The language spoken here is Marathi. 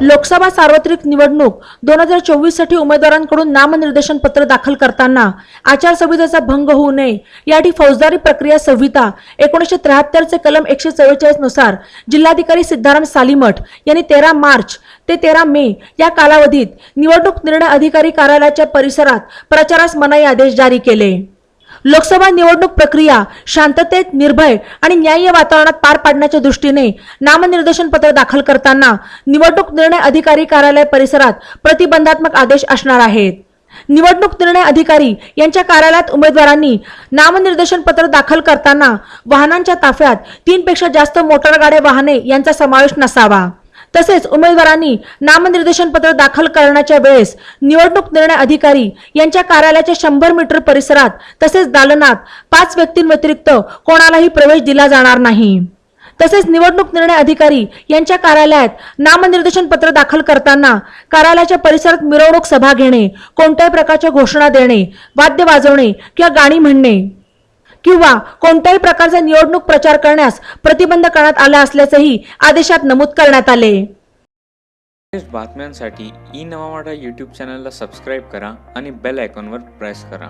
लोकसभा सार्वत्रिक निवडणूक दोन हजार चोवीससाठी उमेदवारांकडून नामनिर्देशन पत्र दाखल करताना आचारसंहितेचा भंग होऊ नये. यासाठी फौजदारी प्रक्रिया संहिता एकोणीसशे त्र्याहत्तरचे कलम एकशे चव्वेचाळीसनुसार जिल्हाधिकारी सिद्धाराम सालीमठ यांनी तेरा मार्च ते तेरा मे या कालावधीत निवडणूक निर्णय अधिकारी कार्यालयाच्या परिसरात प्रचारास मनाई आदेश जारी केले. लोकसभा निवडणूक प्रक्रिया शांततेत निर्भय आणि न्याय्य वातावरणात पार पाडण्याच्या दृष्टीने नामनिर्देशन पत्र दाखल करताना निवडणूक निर्णय अधिकारी कार्यालय परिसरात प्रतिबंधात्मक आदेश असणार आहेत. निवडणूक निर्णय अधिकारी यांच्या कार्यालयात उमेदवारांनी नामनिर्देशन पत्र दाखल करताना वाहनांच्या ताफ्यात तीनपेक्षा जास्त मोटारगाड्या वाहने यांचा समावेश नसावा. तसेच उमेदवारांनी नामनिर्देशन पत्र दाखल करण्याच्या वेळेस निवडणूक निर्णय अधिकारी यांच्या कार्यालयाच्या शंभर मीटर परिसरात तसेच दालनात पाच व्यक्तींव्यतिरिक्त कोणालाही प्रवेश दिला जाणार नाही. तसेच निवडणूक निर्णय अधिकारी यांच्या कार्यालयात नामनिर्देशन पत्र दाखल करताना कार्यालयाच्या परिसरात मिरवणूक सभा घेणे कोणत्याही प्रकारच्या घोषणा देणे वाद्य वाजवणे किंवा गाणी म्हणणे. किंवा कोणत्याही प्रकारचा निवडणूक प्रचार करण्यास प्रतिबंध करण्यात आला असल्याचंही आदेशात नमूद करण्यात आले. बातम्यांसाठी ई नवा यूट्यूब चॅनलला सबस्क्राईब करा आणि बेल आयकॉनवर प्रेस करा.